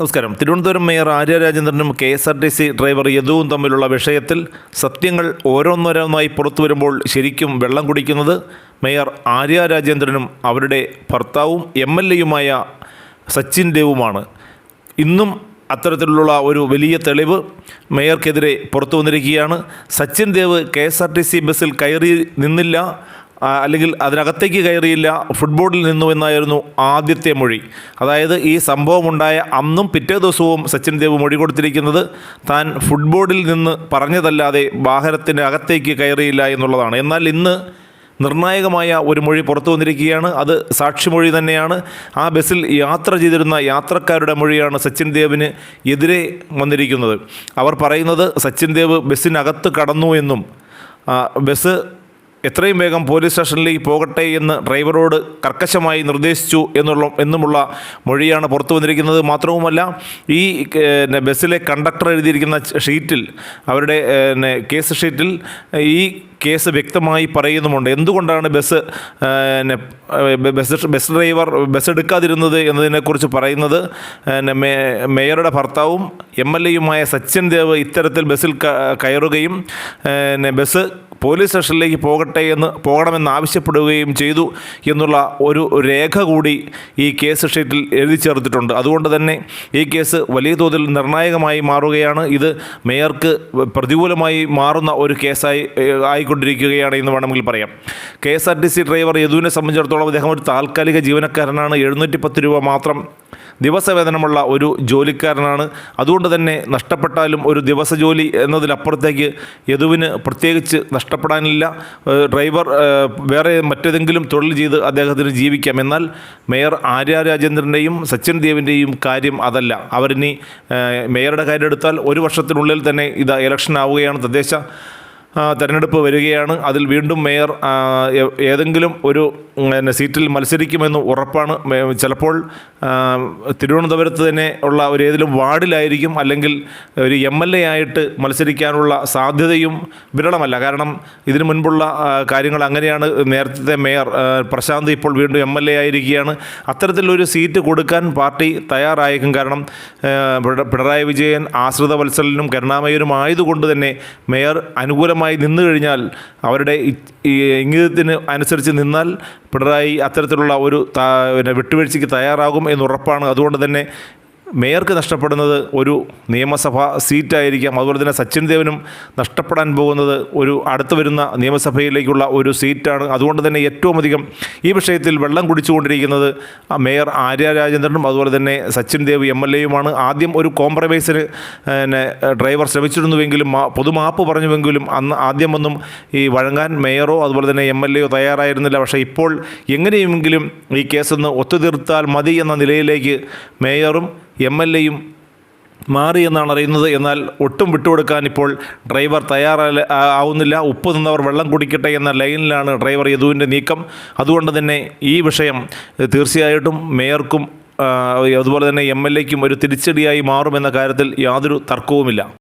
നമസ്കാരം. Thiruvananthapuram mayor Arya രാജേന്ദ്രനും K S R T C driver യദുവും തമ്മിലുള്ള വിഷയത്തിൽ സത്യങ്ങൾ ഓരോന്നോരോന്നായി പുറത്തു വരുമ്പോൾ ശരിക്കും വെള്ളം കുടിക്കുന്നത് മേയർ ആര്യ രാജേന്ദ്രനും അവരുടെ ഭർത്താവും എം എൽ എയുമായ സച്ചിൻ ദേവുമാണ്. ഇന്നും അത്തരത്തിലുള്ള ഒരു വലിയ തെളിവ് മേയർക്കെതിരെ പുറത്തു വന്നിരിക്കുകയാണ്. Sachin Dev K S R T C ബസ്സിൽ കയറി നിന്നില്ല. അല്ലെങ്കിൽ അതിനകത്തേക്ക് കയറിയില്ല ഫുട്ബോളിൽ നിന്നു എന്നായിരുന്നു ആദ്യത്തെ മൊഴി. അതായത് ഈ സംഭവമുണ്ടായ അന്നും പിറ്റേ ദിവസവും സച്ചിൻ ദേവ് മൊഴി കൊടുത്തിരിക്കുന്നത് താൻ ഫുട്ബോളിൽ നിന്ന് പറഞ്ഞതല്ലാതെ വാഹനത്തിന്റെ അകത്തേക്ക് കയറിയില്ല എന്നുള്ളതാണ്. എന്നാൽ ഇന്ന് നിർണായകമായ ഒരു മൊഴി പുറത്തു വന്നിരിക്കുകയാണ്. അത് സാക്ഷിമൊഴി തന്നെയാണ്. ആ ബസ്സിൽ യാത്ര ചെയ്തിരുന്ന യാത്രക്കാരുടെ മൊഴിയാണ് സച്ചിൻ ദേവിന് എതിരെ വന്നിരിക്കുന്നത്. അവർ പറയുന്നത് സച്ചിൻ ദേവ് ബസ്സിനകത്ത് കടന്നു എന്നും ബസ് എത്രയും വേഗം പോലീസ് സ്റ്റേഷനിലേക്ക് പോകട്ടെ എന്ന് ഡ്രൈവറോട് കർക്കശമായി നിർദ്ദേശിച്ചു എന്നുള്ള എന്നുമുള്ള മൊഴിയാണ് പുറത്തു വന്നിരിക്കുന്നത്. മാത്രവുമല്ല ഈ ബസ്സിലെ കണ്ടക്ടർ എഴുതിയിരിക്കുന്ന ഷീറ്റിൽ അവരുടെ കേസ് ഷീറ്റിൽ ഈ കേസ് വ്യക്തമായി പറയുന്നുമുണ്ട്. എന്തുകൊണ്ടാണ് bus bus bus driver bus എടുക്കാതിരുന്നത് എന്നതിനെക്കുറിച്ച് പറയുന്നത്? മേയറുടെ ഭർത്താവും എം എൽ എയുമായ സച്ചിൻ ദേവ് ഇത്തരത്തിൽ ബസ്സിൽ കയറുകയും ബസ് പോലീസ് സ്റ്റേഷനിലേക്ക് പോകട്ടെ എന്ന് പോകണമെന്ന് ആവശ്യപ്പെടുകയും ചെയ്തു എന്നുള്ള ഒരു രേഖ കൂടി ഈ കേസ് ഷീറ്റിൽ എഴുതി ചേർത്തിട്ടുണ്ട്. അതുകൊണ്ട് തന്നെ ഈ കേസ് വലിയ തോതിൽ നിർണായകമായി മാറുകയാണ്. ഇത് മേയർക്ക് പ്രതികൂലമായി മാറുന്ന ഒരു കേസായി ആയിക്കൊണ്ടിരിക്കുകയാണ് എന്ന് വേണമെങ്കിൽ പറയാം. K S R T C driver യദുവിനെ സംബന്ധിച്ചിടത്തോളം അദ്ദേഹം ഒരു താൽക്കാലിക ജീവനക്കാരനാണ്. എഴുന്നൂറ്റി പത്ത് രൂപ മാത്രം ദിവസവേതനമുള്ള ഒരു ജോലിക്കാരനാണ്. അതുകൊണ്ട് തന്നെ നഷ്ടപ്പെട്ടാലും ഒരു ദിവസ ജോലി എന്നതിലപ്പുറത്തേക്ക് യദുവിന് പ്രത്യേകിച്ച് നഷ്ടപ്പെടാനില്ല ഡ്രൈവർ വേറെ മറ്റേതെങ്കിലും തൊഴിൽ ചെയ്ത് അദ്ദേഹത്തിന് ജീവിക്കാം. എന്നാൽ മേയർ ആര്യ രാജേന്ദ്രന്റെയും സച്ചിൻ ദേവിന്റെയും കാര്യം അതല്ല. അവരിനി മേയറുടെ കാര്യം എടുത്താൽ ഒരു വർഷത്തിനുള്ളിൽ തന്നെ ഇത് ഇലക്ഷൻ ആവുകയാണ് തദ്ദേശ തെരഞ്ഞെടുപ്പ് വരികയാണ്. അതിൽ വീണ്ടും മേയർ ഏതെങ്കിലും ഒരു പിന്നെ സീറ്റിൽ മത്സരിക്കുമെന്ന് ഉറപ്പാണ്. ചിലപ്പോൾ തിരുവനന്തപുരത്ത് തന്നെ ഉള്ള ഒരു ഏതെങ്കിലും വാർഡിലായിരിക്കും അല്ലെങ്കിൽ ഒരു എം എൽ എ ആയിട്ട് മത്സരിക്കാനുള്ള സാധ്യതയും വിരളമല്ല. കാരണം ഇതിനു മുൻപുള്ള കാര്യങ്ങൾ അങ്ങനെയാണ്. നേരത്തെ മേയർ പ്രശാന്ത് ഇപ്പോൾ വീണ്ടും എം എൽ എ ആയിരിക്കുകയാണ്. അത്തരത്തിലൊരു സീറ്റ് കൊടുക്കാൻ പാർട്ടി തയ്യാറായേക്കും. കാരണം പിണറായി വിജയൻ ആശ്രിത വത്സലിനും കരുണാമയനും ആയതുകൊണ്ട് തന്നെ മേയർ അനുകൂലമായി നിന്നു കഴിഞ്ഞാൽ അവരുടെ ഇംഗിതത്തിന് അനുസരിച്ച് നിന്നാൽ പിണറായി അത്തരത്തിലുള്ള ഒരു പിന്നെ വിട്ടുവീഴ്ചയ്ക്ക് തയ്യാറാകും എന്നുറപ്പാണ് അതുകൊണ്ട് തന്നെ മേയർക്ക് നഷ്ടപ്പെടുന്നത് ഒരു നിയമസഭാ സീറ്റായിരിക്കാം. അതുപോലെ തന്നെ സച്ചിൻ ദേവനും നഷ്ടപ്പെടാൻ പോകുന്നത് ഒരു അടുത്തു വരുന്ന നിയമസഭയിലേക്കുള്ള ഒരു സീറ്റാണ്. അതുകൊണ്ട് തന്നെ ഏറ്റവും അധികം ഈ വിഷയത്തിൽ വെള്ളം കുടിച്ചുകൊണ്ടിരിക്കുന്നത് മേയർ ആര്യ രാജേന്ദ്രനും അതുപോലെ തന്നെ സച്ചിൻ ദേവ് എം എൽ എയുമാണ്. ആദ്യം ഒരു കോംപ്രമൈസിന് പിന്നെ ഡ്രൈവർ ശ്രമിച്ചിരുന്നുവെങ്കിലും പൊതുമാപ്പ് പറഞ്ഞുവെങ്കിലും അന്ന് ആദ്യമൊന്നും ഈ വഴങ്ങാൻ മേയറോ അതുപോലെ തന്നെ എം എൽ എയോ തയ്യാറായിരുന്നില്ല. പക്ഷേ ഇപ്പോൾ എങ്ങനെയെങ്കിലും ഈ കേസൊന്ന് ഒത്തുതീർത്താൽ മതി എന്ന നിലയിലേക്ക് മേയറും എം എൽ എയും മാറി എന്നാണ് അറിയുന്നത്. എന്നാൽ ഒട്ടും വിട്ടുകൊടുക്കാൻ ഇപ്പോൾ ഡ്രൈവർ തയ്യാറല്ല ആവുന്നില്ല. ഉപ്പ് നിന്നവർ വെള്ളം കുടിക്കട്ടെ എന്ന ലൈനിലാണ് ഡ്രൈവർ യദുവിന്റെ നീക്കം. അതുകൊണ്ട് തന്നെ ഈ വിഷയം തീർച്ചയായിട്ടും മേയർക്കും അതുപോലെ തന്നെ എം എൽ എക്കും ഒരു തിരിച്ചടിയായി മാറുമെന്ന കാര്യത്തിൽ യാതൊരു തർക്കവുമില്ല.